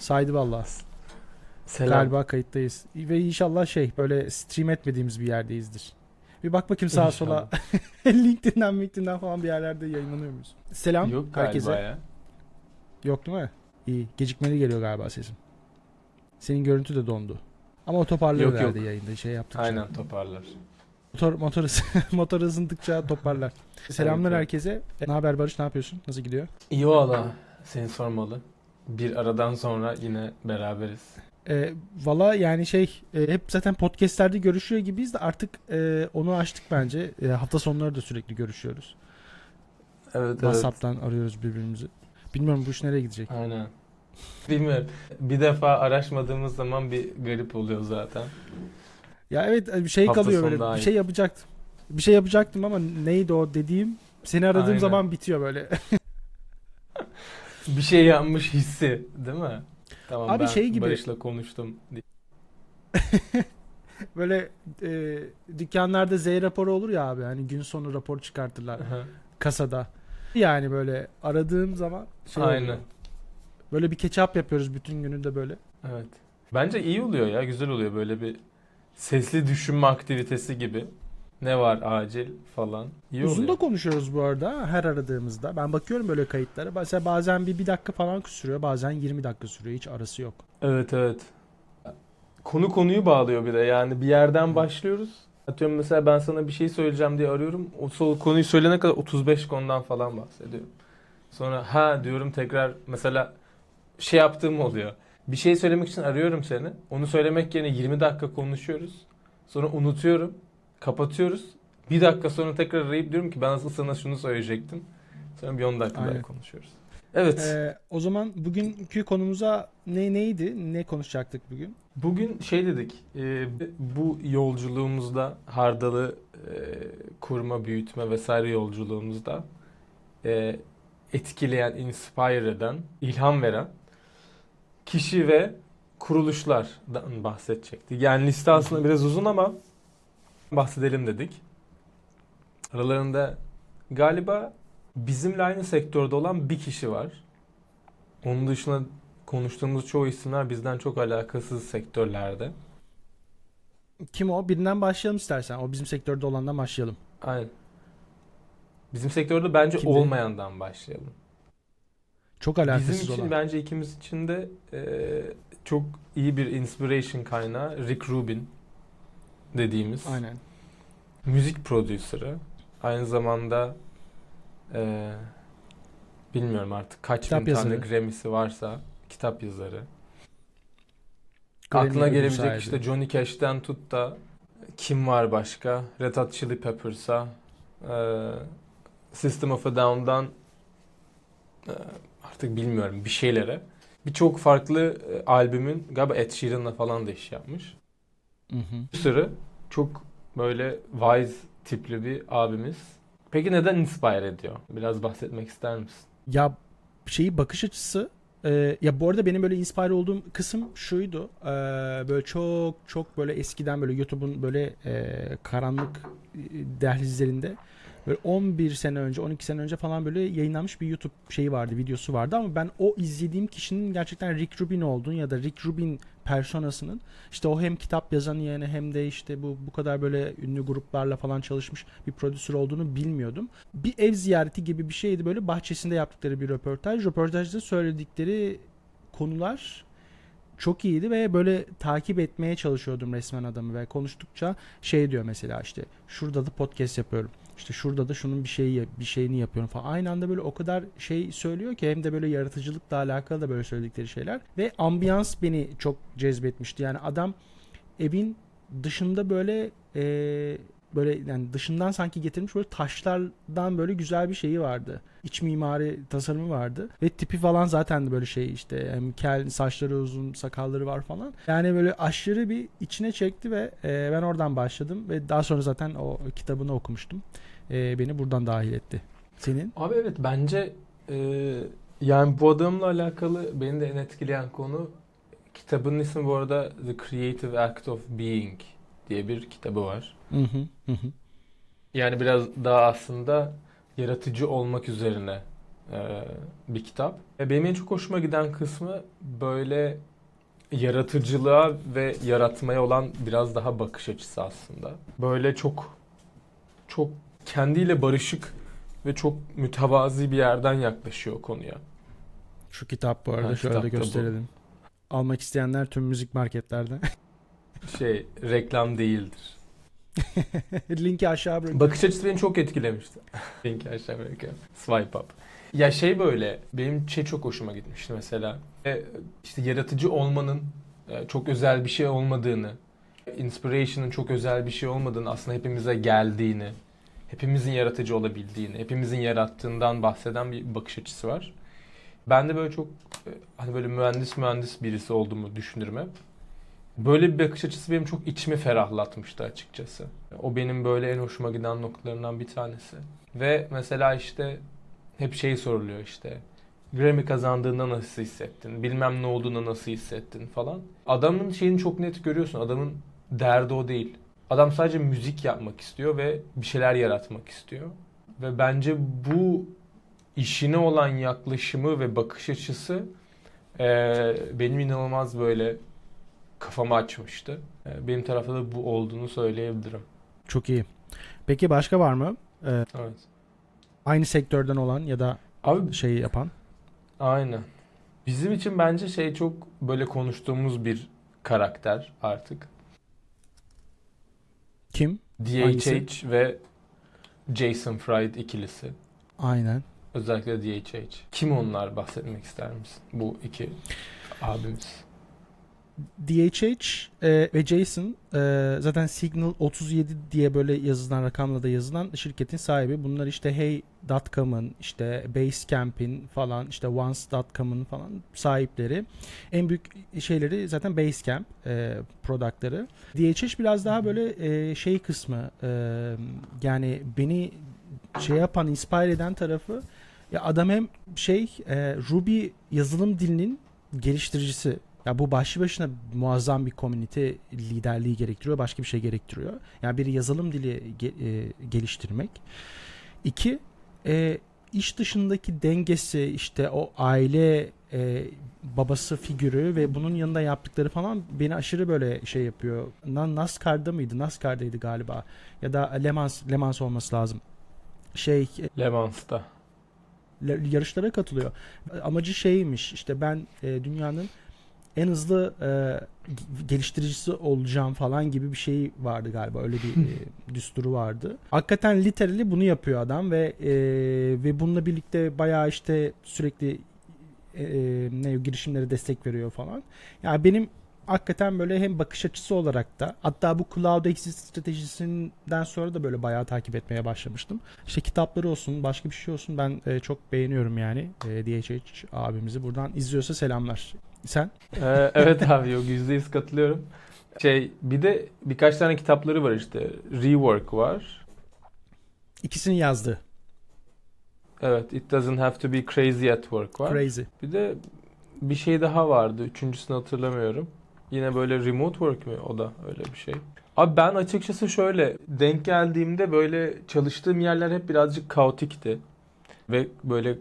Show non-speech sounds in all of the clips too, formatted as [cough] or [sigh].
Saydı valla. Selam. Galiba kayıttayız. Ve inşallah şey böyle stream etmediğimiz bir yerdeyizdir. Bir bak bakayım sağa sola. [laughs] LinkedIn'den, LinkedIn'den falan bir yerlerde yayınlanıyor muyuz? Selam Yok galiba herkese. ya. Yok değil mi? İyi. Gecikmeli geliyor galiba sesim. Senin görüntü de dondu. Ama o toparlar Yok, herhalde yok. yayında şey yaptıkça. Aynen toparlar. Motor, motor, hızı- [laughs] motor hızındıkça toparlar. [laughs] Selamlar herkese. Ne haber Barış? Ne yapıyorsun? Nasıl gidiyor? İyi valla. Seni sormalı. Bir aradan sonra yine beraberiz. Ee, Valla yani şey e, hep zaten podcastlerde görüşüyor gibiyiz de artık e, onu açtık bence. E, hafta sonları da sürekli görüşüyoruz. Evet evet. WhatsApp'tan arıyoruz birbirimizi. Bilmiyorum bu iş nereye gidecek. Aynen. [laughs] Bilmiyorum. Bir defa araşmadığımız zaman bir garip oluyor zaten. Ya evet e, bir şey Hafta kalıyor böyle. Bir şey yapacaktım. Bir şey yapacaktım ama neydi o dediğim seni aradığım Aynen. zaman bitiyor böyle. [laughs] Bir şey yapmış hissi değil mi? Tamam Abi ben şey gibi- Barış'la konuştum. [laughs] böyle e, dükkanlarda Z raporu olur ya abi. Hani gün sonu rapor çıkartırlar Aha, kasada. Yani böyle aradığım zaman şey Aynen. oluyor. Böyle bir ketçap yapıyoruz bütün günü de böyle. Evet. Bence iyi oluyor ya. Güzel oluyor böyle bir sesli düşünme aktivitesi gibi. Ne var acil falan. İyi Uzun da oluyor. konuşuyoruz bu arada her aradığımızda. Ben bakıyorum böyle kayıtlara. Mesela bazen bir, bir dakika falan sürüyor. Bazen 20 dakika sürüyor. Hiç arası yok. Evet evet. Konu konuyu bağlıyor bir de yani bir yerden başlıyoruz. Atıyorum mesela ben sana bir şey söyleyeceğim diye arıyorum. O sol konuyu söylene kadar 35 konudan falan bahsediyorum. Sonra ha diyorum tekrar mesela şey yaptığım oluyor. Bir şey söylemek için arıyorum seni. Onu söylemek yerine 20 dakika konuşuyoruz. Sonra unutuyorum. Kapatıyoruz. Bir dakika sonra tekrar arayıp diyorum ki ben asıl sana şunu söyleyecektim. Sonra bir 10 dakika Aynen. daha konuşuyoruz. Evet. Ee, o zaman bugünkü konumuza ne neydi? Ne konuşacaktık bugün? Bugün şey dedik, e, bu yolculuğumuzda hardalı e, kurma, büyütme vesaire yolculuğumuzda e, etkileyen, inspire eden, ilham veren kişi ve kuruluşlardan bahsedecektik. Yani liste aslında biraz uzun ama bahsedelim dedik. Aralarında galiba bizimle aynı sektörde olan bir kişi var. Onun dışında konuştuğumuz çoğu isimler bizden çok alakasız sektörlerde. Kim o? Birinden başlayalım istersen. O bizim sektörde olandan başlayalım. Aynen. Bizim sektörde bence Kimdi? olmayandan başlayalım. Çok alakasız Bizim için olan. bence ikimiz için de e, çok iyi bir inspiration kaynağı Rick Rubin dediğimiz Aynen. müzik prodüsörü. Aynı zamanda e, bilmiyorum artık kaç Kitap bin tane yazarı. Grammy'si varsa kitap yazarı. Grammy Aklına gelebilecek sahibi. işte Johnny Cash'ten tut da kim var başka? Red Hot Chili Peppers'a, e, System of a Down'dan e, artık bilmiyorum bir şeylere. Birçok farklı e, albümün galiba Ed Sheeran'la falan da iş yapmış. Hı hı. Bir sürü çok böyle wise tipli bir abimiz. Peki neden inspire ediyor? Biraz bahsetmek ister misin? Ya şeyi bakış açısı e, ya bu arada benim böyle inspire olduğum kısım şuydu. E, böyle çok çok böyle eskiden böyle YouTube'un böyle e, karanlık e, dehlizlerinde böyle 11 sene önce 12 sene önce falan böyle yayınlanmış bir YouTube şeyi vardı videosu vardı ama ben o izlediğim kişinin gerçekten Rick Rubin olduğunu ya da Rick Rubin personasının işte o hem kitap yazan yani hem de işte bu bu kadar böyle ünlü gruplarla falan çalışmış bir prodüser olduğunu bilmiyordum bir ev ziyareti gibi bir şeydi böyle bahçesinde yaptıkları bir röportaj. Röportajda söyledikleri konular çok iyiydi ve böyle takip etmeye çalışıyordum resmen adamı ve konuştukça şey diyor mesela işte şurada da podcast yapıyorum. İşte şurada da şunun bir şeyi bir şeyini yapıyorum falan. Aynı anda böyle o kadar şey söylüyor ki hem de böyle yaratıcılıkla alakalı da böyle söyledikleri şeyler ve ambiyans beni çok cezbetmişti. Yani adam evin dışında böyle eee, böyle yani dışından sanki getirmiş böyle taşlardan böyle güzel bir şeyi vardı. İç mimari tasarımı vardı. Ve tipi falan zaten de böyle şey işte hem kel saçları uzun sakalları var falan. Yani böyle aşırı bir içine çekti ve e, ben oradan başladım ve daha sonra zaten o kitabını okumuştum. E, beni buradan dahil etti. Senin? Abi evet bence e, yani bu adamla alakalı beni de en etkileyen konu kitabının ismi bu arada The Creative Act of Being diye bir kitabı var. Hı hı, hı. Yani biraz daha aslında yaratıcı olmak üzerine e, bir kitap. Ve benim en çok hoşuma giden kısmı böyle yaratıcılığa ve yaratmaya olan biraz daha bakış açısı aslında. Böyle çok çok kendiyle barışık ve çok mütevazi bir yerden yaklaşıyor konuya. Şu kitap bu arada Ha, şöyle de da bu. gösterelim. Almak isteyenler tüm müzik marketlerde. [laughs] Şey reklam değildir. [laughs] Linki aşağı bırak. Bakış açısı beni çok etkilemişti. [laughs] Linki aşağı bırakıyorum. Swipe up. Ya şey böyle, benim şey çok hoşuma gitmişti mesela. E, işte yaratıcı olmanın e, çok özel bir şey olmadığını, inspiration'ın çok özel bir şey olmadığını, aslında hepimize geldiğini, hepimizin yaratıcı olabildiğini, hepimizin yarattığından bahseden bir bakış açısı var. Ben de böyle çok e, hani böyle mühendis mühendis birisi olduğumu düşünürüm hep. Böyle bir bakış açısı benim çok içimi ferahlatmıştı açıkçası. O benim böyle en hoşuma giden noktalarından bir tanesi. Ve mesela işte hep şey soruluyor işte. Grammy kazandığında nasıl hissettin? Bilmem ne olduğunda nasıl hissettin falan. Adamın şeyini çok net görüyorsun. Adamın derdi o değil. Adam sadece müzik yapmak istiyor ve bir şeyler yaratmak istiyor. Ve bence bu işine olan yaklaşımı ve bakış açısı eee, benim inanılmaz böyle kafamı açmıştı. Eee, Benim tarafta da bu olduğunu söyleyebilirim. Çok iyi. Peki başka var mı? Ee, Evet. aynı sektörden olan ya da Abi şeyi yapan. aynen. Bizim için bence şey çok böyle konuştuğumuz bir karakter artık. Kim? DHH Hangisi? ve Jason Fried ikilisi. Aynen. Özellikle DHH. Kim onlar bahsetmek ister misin? Bu iki abimiz. DHH e, ve Jason e, zaten Signal 37 diye böyle yazılan rakamla da yazılan şirketin sahibi. Bunlar işte Hey.com'ın işte Basecamp'in falan işte Once.com'ın falan sahipleri. En büyük şeyleri zaten Basecamp e, productları. DHH biraz daha böyle e, şey kısmı e, yani beni şey yapan, inspire eden tarafı ya adam hem şey e, Ruby yazılım dilinin geliştiricisi. Ya bu başlı başına muazzam bir komünite liderliği gerektiriyor. Başka bir şey gerektiriyor. Yani bir yazılım dili ge- e, geliştirmek. İki, e, iş dışındaki dengesi işte o aile e, babası figürü ve bunun yanında yaptıkları falan beni aşırı böyle şey yapıyor. Na- NASCAR'da mıydı? NASCAR'daydı galiba. Ya da Le Mans, Le Mans olması lazım. Şey Le Mans'ta. yarışlara katılıyor. Amacı şeymiş işte ben e, dünyanın en hızlı e, ge- geliştiricisi olacağım falan gibi bir şey vardı galiba. Öyle bir [laughs] e, düsturu vardı. Hakikaten literally bunu yapıyor adam ve e, ve bununla birlikte bayağı işte sürekli e, ne girişimlere destek veriyor falan. Yani benim hakikaten böyle hem bakış açısı olarak da hatta bu cloud exit stratejisinden sonra da böyle bayağı takip etmeye başlamıştım. İşte kitapları olsun, başka bir şey olsun ben e, çok beğeniyorum yani e, DHH abimizi. Buradan izliyorsa selamlar. Sen? Ee, evet abi yok %100 katılıyorum. Şey bir de birkaç tane kitapları var işte. Rework var. İkisini yazdı. Evet, It Doesn't Have to Be Crazy at Work var. Crazy. Bir de bir şey daha vardı. Üçüncüsünü hatırlamıyorum. Yine böyle remote work mi? O da öyle bir şey. Abi ben açıkçası şöyle denk geldiğimde böyle çalıştığım yerler hep birazcık kaotikti. Ve böyle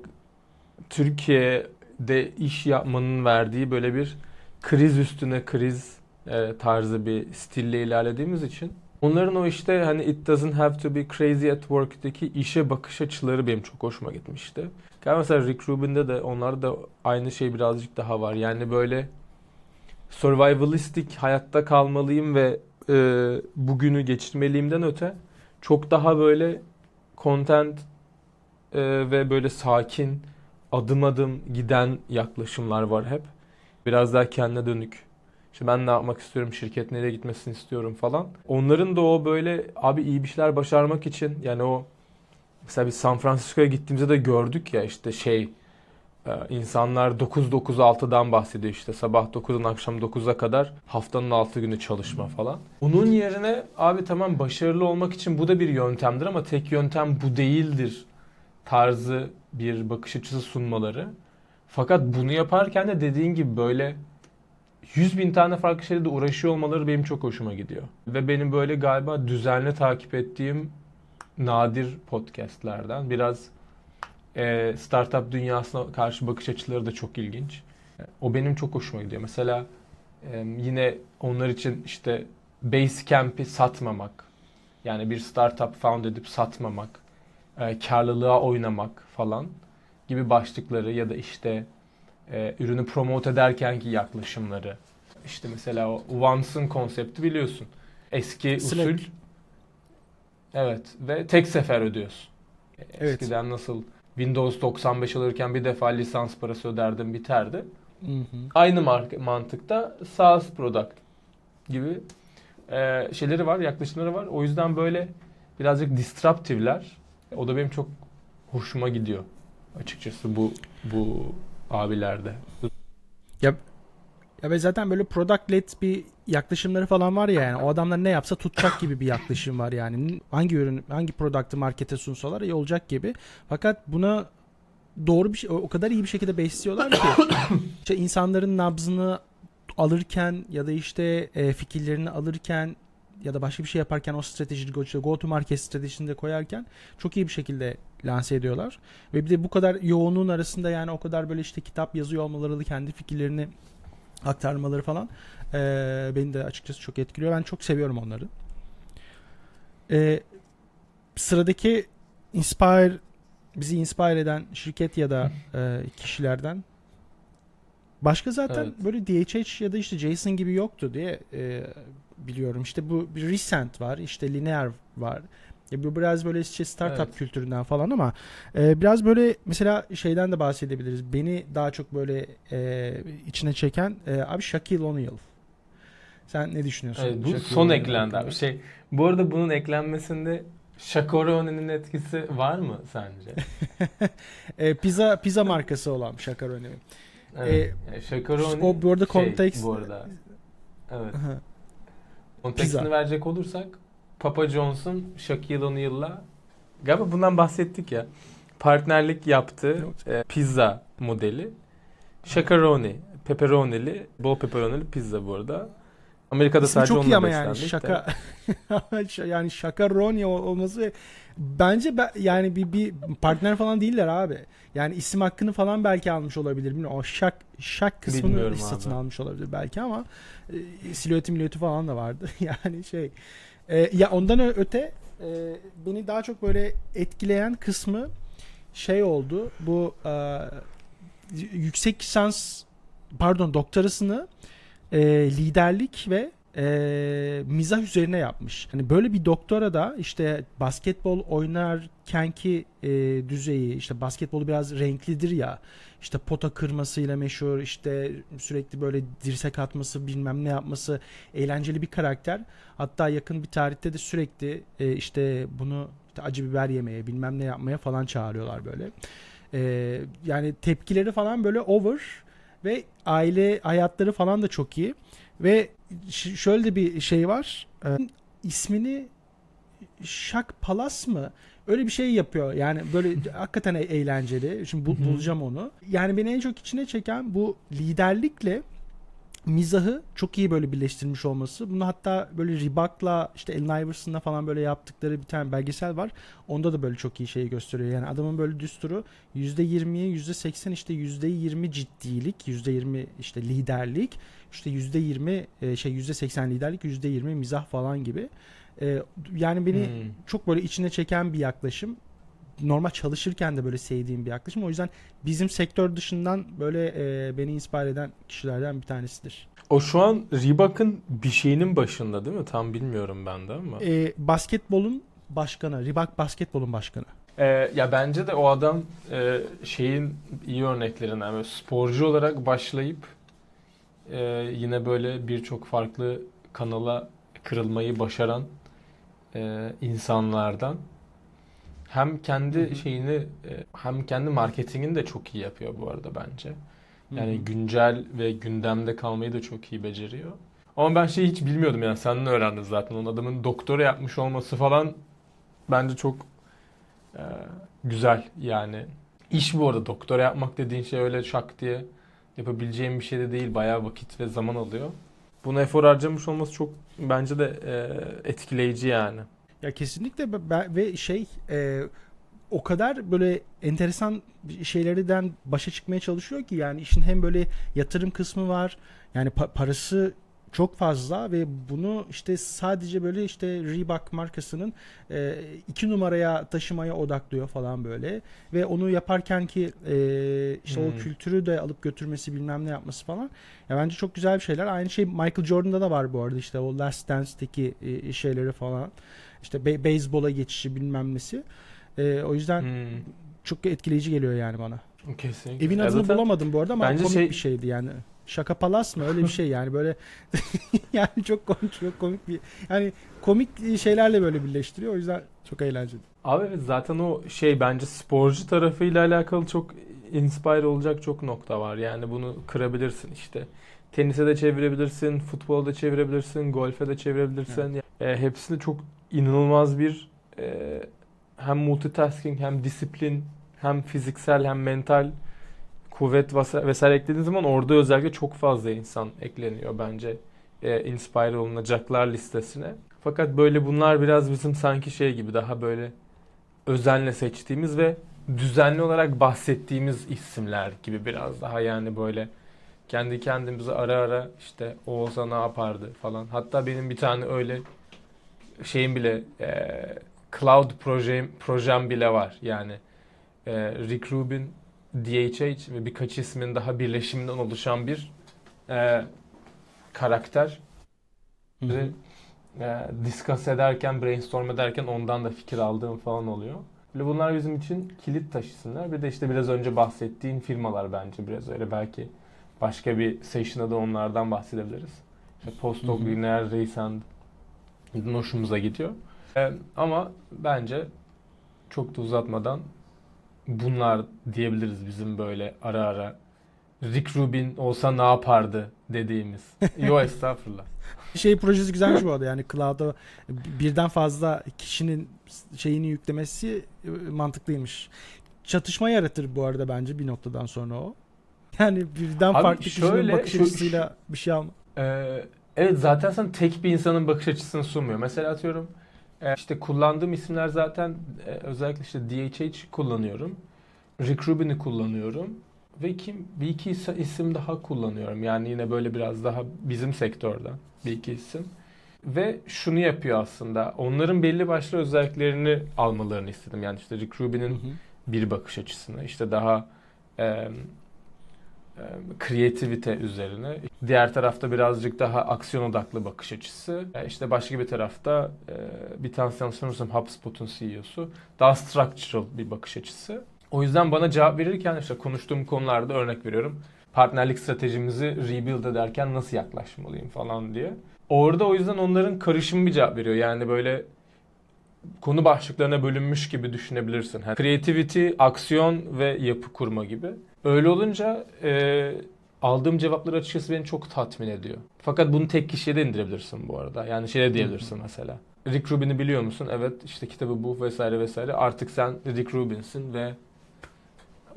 Türkiye'de iş yapmanın verdiği böyle bir kriz üstüne kriz e, tarzı bir stille ilerlediğimiz için onların o işte hani It Doesn't Have to Be Crazy at Work'taki işe bakış açıları benim çok hoşuma gitmişti. Galiba mesela Rick Rubin'de de onlarda da aynı şey birazcık daha var. Yani böyle survivalistic hayatta kalmalıyım ve e, bugünü geçirmeliyimden öte çok daha böyle content e, ve böyle sakin adım adım giden yaklaşımlar var hep. Biraz daha kendine dönük. İşte ben ne yapmak istiyorum, şirket nereye gitmesini istiyorum falan. Onların da o böyle abi iyi bir şeyler başarmak için yani o mesela biz San Francisco'ya gittiğimizde de gördük ya işte şey insanlar 9-9-6'dan bahsediyor işte sabah 9'dan akşam 9'a kadar haftanın 6 günü çalışma falan. Bunun yerine abi tamam başarılı olmak için bu da bir yöntemdir ama tek yöntem bu değildir tarzı bir bakış açısı sunmaları. Fakat bunu yaparken de dediğin gibi böyle 100 bin tane farklı şeyle uğraşıyor olmaları benim çok hoşuma gidiyor. Ve benim böyle galiba düzenli takip ettiğim nadir podcastlerden. Biraz e, startup dünyasına karşı bakış açıları da çok ilginç. O benim çok hoşuma gidiyor. Mesela e, yine onlar için işte Basecamp'i satmamak, yani bir startup found edip satmamak, e, karlılığa oynamak falan gibi başlıkları ya da işte e, ürünü promote ederkenki yaklaşımları. İşte mesela o Once'ın konsepti biliyorsun. Eski Slack. usul. Evet ve tek sefer ödüyorsun. Evet. Eskiden nasıl Windows 95 alırken bir defa lisans parası öderdim biterdi. Hı hı. Aynı marka, mantıkta SaaS product gibi e, şeyleri var, yaklaşımları var. O yüzden böyle birazcık disruptive'ler. O da benim çok hoşuma gidiyor açıkçası bu bu abilerde. Ya ve zaten böyle product led bir yaklaşımları falan var ya yani o adamlar ne yapsa tutacak gibi bir yaklaşım var yani. Hangi ürün, hangi product'ı markete sunsalar iyi olacak gibi. Fakat buna doğru bir şey o kadar iyi bir şekilde besliyorlar ki [coughs] işte insanların nabzını alırken ya da işte e, fikirlerini alırken ya da başka bir şey yaparken o strateji go, to market stratejisini de koyarken çok iyi bir şekilde lanse ediyorlar. Ve bir de bu kadar yoğunluğun arasında yani o kadar böyle işte kitap yazıyor olmaları kendi fikirlerini aktarmaları falan eee, beni de açıkçası çok etkiliyor. Ben çok seviyorum onları. Eee, sıradaki inspire bizi inspire eden şirket ya da eee, kişilerden başka zaten Evet. böyle DHH ya da işte Jason gibi yoktu diye eee, biliyorum. İşte bu bir Recent var, işte Linear var. Ya bu biraz böyle işte startup Evet. kültüründen falan ama e, biraz böyle mesela şeyden de bahsedebiliriz. Beni daha çok böyle e, içine çeken e, abi Shaquille O'Neal. Sen ne düşünüyorsun? Evet, bu Shaquille son eklendi abi. Şey, bu arada bunun eklenmesinde Şakorone'nin etkisi var mı sence? [laughs] E, pizza pizza markası olan O'Neal. Evet. yani Şakarone o bu arada şey, kontekst bu arada. Evet. Kontekstini verecek olursak Papa John's'un Shaquille O'Neal'la galiba bundan bahsettik ya. Partnerlik yaptığı e, pizza modeli. Shakaroni, pepperonili, bol pepperonili pizza bu arada. Amerika'da İsmi sadece çok iyi onunla ama yani şaka [laughs] yani şakaroni ol- olması bence ben, yani bir, bir partner falan değiller abi. Yani isim hakkını falan belki almış olabilir. Bilmiyorum. O şak şak kısmını Bilmiyorum satın abi. almış olabilir belki ama e, silüeti milüeti falan da vardı. [laughs] yani şey e, ya ondan öte e, beni daha çok böyle etkileyen kısmı şey oldu. Bu e, yüksek lisans pardon doktorasını e, liderlik ve e, mizah üzerine yapmış. Hani böyle bir doktora da işte basketbol oynarkenki e, düzeyi işte basketbolu biraz renklidir ya işte pota kırmasıyla meşhur işte sürekli böyle dirsek atması bilmem ne yapması eğlenceli bir karakter. Hatta yakın bir tarihte de sürekli e, işte bunu işte acı biber yemeye bilmem ne yapmaya falan çağırıyorlar böyle. E, yani tepkileri falan böyle over ve aile hayatları falan da çok iyi. Ve şöyle bir şey var. Ee, ismini Şak Palas mı? Öyle bir şey yapıyor. Yani böyle [laughs] hakikaten e- eğlenceli. Şimdi bu- bulacağım onu. Yani beni en çok içine çeken bu liderlikle mizahı çok iyi böyle birleştirmiş olması. Bunu hatta böyle Reebok'la işte Allen Iverson'la falan böyle yaptıkları bir tane belgesel var. Onda da böyle çok iyi şeyi gösteriyor. Yani adamın böyle düsturu %20'ye %80 işte %20 ciddilik, %20 işte liderlik, işte %20 e, şey %80 liderlik, %20 mizah falan gibi. E, Yani beni Hmm. çok böyle içine çeken bir yaklaşım. Normal çalışırken de böyle sevdiğim bir yaklaşım. O yüzden bizim sektör dışından böyle e, beni inspire eden kişilerden bir tanesidir. O şu an Reebok'un bir şeyinin başında değil mi? Tam bilmiyorum ben de ama. E, basketbolun başkanı, Reebok basketbolun başkanı. Ee, ya bence de o adam e, şeyin iyi örneklerinden böyle sporcu olarak başlayıp e, yine böyle birçok farklı kanala kırılmayı başaran e, insanlardan hem kendi Hı hı. şeyini e, hem kendi marketingini de çok iyi yapıyor bu arada bence. Yani Hı hı. güncel ve gündemde kalmayı da çok iyi beceriyor. Ama ben şeyi hiç bilmiyordum yani senden öğrendim zaten. Onun adamın doktora yapmış olması falan bence çok e, güzel yani. İş bu arada doktora yapmak dediğin şey öyle şak diye yapabileceğim bir şey de değil. Bayağı vakit ve zaman alıyor. Buna efor harcamış olması çok bence de e, etkileyici yani. Ya kesinlikle ve şey e, o kadar böyle enteresan şeylerden başa çıkmaya çalışıyor ki yani işin hem böyle yatırım kısmı var. Yani pa- parası çok fazla ve bunu işte sadece böyle işte Reebok markasının e, iki numaraya taşımaya odaklıyor falan böyle ve onu yaparken ki e, işte Hmm. o kültürü de alıp götürmesi bilmem ne yapması falan ya bence çok güzel bir şeyler. Aynı şey Michael Jordan'da da var bu arada işte o Last Dance'deki e, şeyleri falan işte be- beyzbola geçişi bilmem nesi. E, o yüzden Hmm, çok etkileyici geliyor yani bana. kesinlikle. Evin Ya adını zaten bulamadım bu arada ama bence komik şey- bir şeydi yani. Şaka Palas mı öyle bir şey yani böyle [laughs] yani çok komik çok komik bir yani komik şeylerle böyle birleştiriyor o yüzden çok eğlenceli. Abi evet zaten o şey bence sporcu tarafıyla alakalı çok inspire olacak çok nokta var. Yani bunu kırabilirsin işte. Tenise de çevirebilirsin, futbolda çevirebilirsin, golfe de çevirebilirsin. E, hepsinde çok inanılmaz bir e, hem multitasking hem disiplin hem fiziksel hem mental kuvvet vesa- vesaire eklediğin zaman orada özellikle çok fazla insan ekleniyor bence e, inspire olunacaklar listesine. Fakat böyle bunlar biraz bizim sanki şey gibi daha böyle özenle seçtiğimiz ve düzenli olarak bahsettiğimiz isimler gibi biraz daha yani böyle kendi kendimize ara ara işte o olsa ne yapardı falan. Hatta benim bir tane öyle şeyim bile e, cloud projem, projem bile var. Yani e, Rick Rubin, DHH ve birkaç ismin daha birleşiminden oluşan bir e, karakter. Ve e, discuss ederken, brainstorm ederken ondan da fikir aldığım falan oluyor. Böyle bunlar bizim için kilit taş isimler. Bir de işte biraz önce bahsettiğin firmalar bence biraz öyle. Belki başka bir session'da da onlardan bahsedebiliriz. İşte Postdoc. Linear, Raysand hoşumuza gidiyor. E, ama bence çok da uzatmadan bunlar diyebiliriz bizim böyle ara ara Rick Rubin olsa ne yapardı dediğimiz. [laughs] Yo estağfurullah. Şey projesi güzelmiş bu arada yani cloud'a birden fazla kişinin şeyini yüklemesi e, mantıklıymış. Çatışma yaratır bu arada bence bir noktadan sonra o. Yani birden Abi farklı kişinin şöyle, bakış şu- açısıyla bir şey alma. Ee, evet zaten sana tek bir insanın bakış açısını sunmuyor. Mesela atıyorum e, işte kullandığım isimler zaten e, özellikle işte DHH kullanıyorum. Rick Rubin'i kullanıyorum. Ve kim bir iki is- isim daha kullanıyorum. Yani yine böyle biraz daha bizim sektörden bir iki isim. Ve şunu yapıyor aslında. Onların belli başlı özelliklerini almalarını istedim. Yani işte Rick Rubin'in bir bakış açısına işte daha e, kreativite üzerine. Diğer tarafta birazcık daha aksiyon odaklı bakış açısı. E, işte başka bir tarafta e, bir tanesi hatırlamıyorsam HubSpot'un CEO'su daha structural bir bakış açısı. O yüzden bana cevap verirken işte konuştuğum konularda örnek veriyorum. Partnerlik stratejimizi rebuild ederken nasıl yaklaşmalıyım falan diye. Orada o yüzden onların karışımı bir cevap veriyor. Yani böyle konu başlıklarına bölünmüş gibi düşünebilirsin. Yani creativity, aksiyon ve yapı kurma gibi. Öyle olunca e, aldığım cevaplar açıkçası beni çok tatmin ediyor. Fakat bunu tek kişiye de indirebilirsin bu arada. Yani şey de diyebilirsin mesela. Rick Rubin'i biliyor musun? Evet işte kitabı bu vesaire vesaire. Artık sen Rick Rubin'sin ve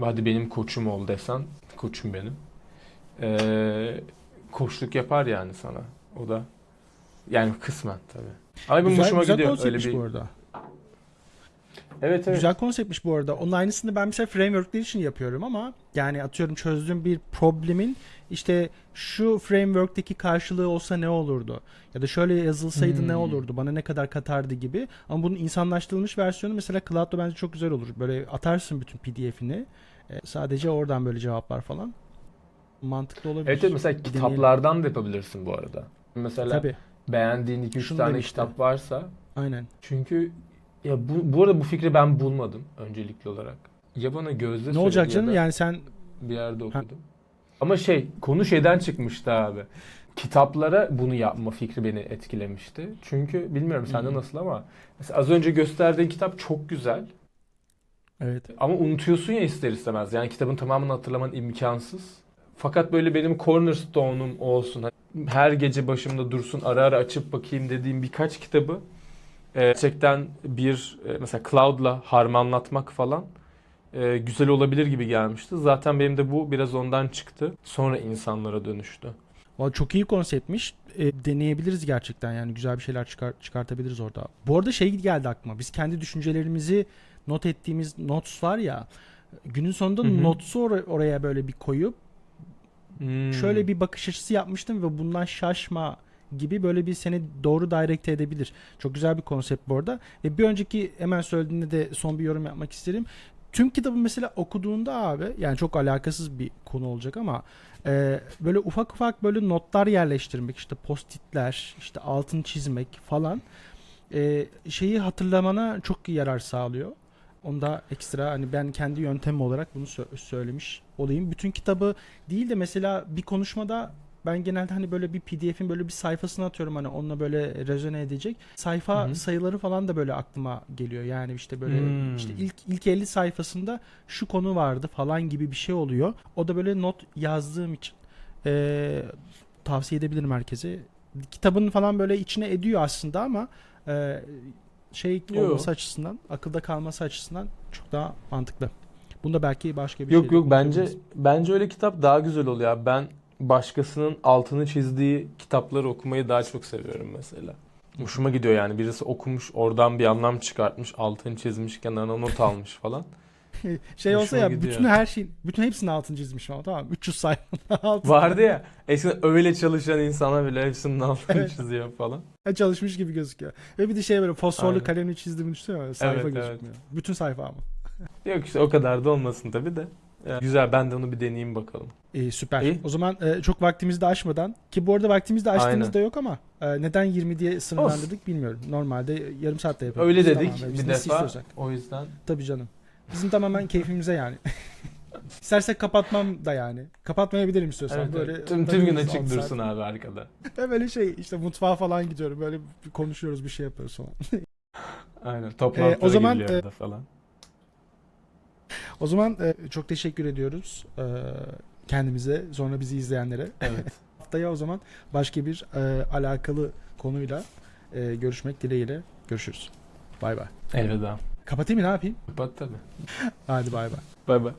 hadi benim koçum ol desen. Koçum benim. E, koçluk yapar yani sana. O da yani kısmen tabii. Ama benim Güzel, hoşuma güzel gidiyor öyle bir. bu arada. Evet evet. Güzel konseptmiş bu arada. Onun aynısını ben mesela frameworkler için yapıyorum ama yani atıyorum çözdüğüm bir problemin işte şu framework'teki karşılığı olsa ne olurdu? Ya da şöyle yazılsaydı ne Hmm. olurdu? Bana ne kadar katardı gibi. Ama bunun insanlaştırılmış versiyonu mesela Cloud'da bence çok güzel olur. Böyle atarsın bütün PDF'ini. E, sadece oradan böyle cevaplar falan. Mantıklı olabilir. Evet, mesela kitaplardan da yapabilirsin bu arada. Mesela Tabii. Beğendiğin 2-3 Şunu tane demişti. kitap varsa Aynen. çünkü ya bu, bu arada bu fikri ben bulmadım öncelikli olarak. Ya bana Gözde Ne olacak ya canım? da Yani sen bir yerde okudum. Ama şey konu şeyden çıkmıştı abi. Kitaplara bunu yapma fikri beni etkilemişti. Çünkü bilmiyorum sende Hı. nasıl ama mesela az önce gösterdiğin kitap çok güzel evet. ama unutuyorsun ya ister istemez. Yani kitabın tamamını hatırlaman imkansız. Fakat böyle benim cornerstone'um olsun. Her gece başımda dursun ara ara açıp bakayım dediğim birkaç kitabı e, gerçekten bir e, mesela Cloud'la harmanlatmak falan e, güzel olabilir gibi gelmişti. Zaten benim de bu biraz ondan çıktı. Sonra insanlara dönüştü. Valla çok iyi konseptmiş. E, deneyebiliriz gerçekten yani güzel bir şeyler çıkar, çıkartabiliriz orada. Bu arada şey geldi aklıma. Biz kendi düşüncelerimizi not ettiğimiz notes var ya günün sonunda Hı hı. notes'u or- oraya böyle bir koyup Hmm. şöyle bir bakış açısı yapmıştım ve bundan şaşma gibi böyle bir seni doğru direct edebilir. Çok güzel bir konsept bu arada. Ve bir önceki hemen söylediğinde de son bir yorum yapmak isterim. Tüm kitabı mesela okuduğunda abi yani çok alakasız bir konu olacak ama e, böyle ufak ufak böyle notlar yerleştirmek işte postitler işte altın çizmek falan e, şeyi hatırlamana çok yarar sağlıyor. Onda ekstra hani ben kendi yöntemim olarak bunu sö- söylemiş olayım. Bütün kitabı değil de mesela bir konuşmada ben genelde hani böyle bir PDF'in böyle bir sayfasını atıyorum hani onunla böyle rezone edecek. Sayfa Hı hı. sayıları falan da böyle aklıma geliyor. Yani işte böyle Hmm. işte ilk ilk 50 sayfasında şu konu vardı falan gibi bir şey oluyor. O da böyle not yazdığım için eee, tavsiye edebilirim herkese. Kitabın falan böyle içine ediyor aslında ama eee, şey Yo. olması açısından, akılda kalması açısından çok daha mantıklı. Bunda belki başka bir Yok şey yok bence konuşabiliriz. bence öyle kitap daha güzel oluyor. abi. Ben başkasının altını çizdiği kitapları okumayı daha çok seviyorum mesela. Hoşuma gidiyor yani birisi okumuş oradan bir anlam çıkartmış altını çizmiş kenarına not almış falan. [laughs] şey olsa ya gidiyor. bütün her şeyin bütün hepsinin altını çizmişim ama tamam mı? [laughs] 300 sayfanın [laughs] altını. Vardı ya eskiden öyle çalışan insana bile hepsinin altını Evet. çiziyor falan. Ha, çalışmış gibi gözüküyor. Ve bir de şey böyle fosforlu Aynen. kalemle çizdiğimi düşünüyorum. ya, Sayfa Evet, evet. gözükmüyor. Bütün sayfa ama. Yok işte o kadar da olmasın tabii de. Yani güzel ben de onu bir deneyeyim bakalım. İyi, süper. İyi. O zaman e, çok vaktimizi de aşmadan ki bu arada vaktimizi de açtığımız Aynen. da yok ama e, neden 20 diye sınırlandırdık bilmiyorum. Normalde yarım saatte yapıyoruz. Öyle dedik tamamen, bir defa. istiyorsak. O yüzden Tabii canım. Bizim tamamen keyfimize yani. [laughs] İstersek kapatmam da yani. Kapatmayabilirim istiyorsan. evet, böyle evet. tüm, tüm gün açık 10 saat. dursun abi arkada. Ve [laughs] böyle şey işte mutfağa falan gidiyorum. Böyle bir konuşuyoruz bir şey yapıyoruz falan. [laughs] Aynen toplantılara o zaman, e, da falan. O zaman e, çok teşekkür ediyoruz e, kendimize sonra bizi izleyenlere. Evet. Haftaya o zaman başka bir e, alakalı konuyla e, görüşmek dileğiyle. Görüşürüz. Bay bay. Elveda. Kapatayım mı ne yapayım? Kapat tabii. Hadi bay bay. Bay bay.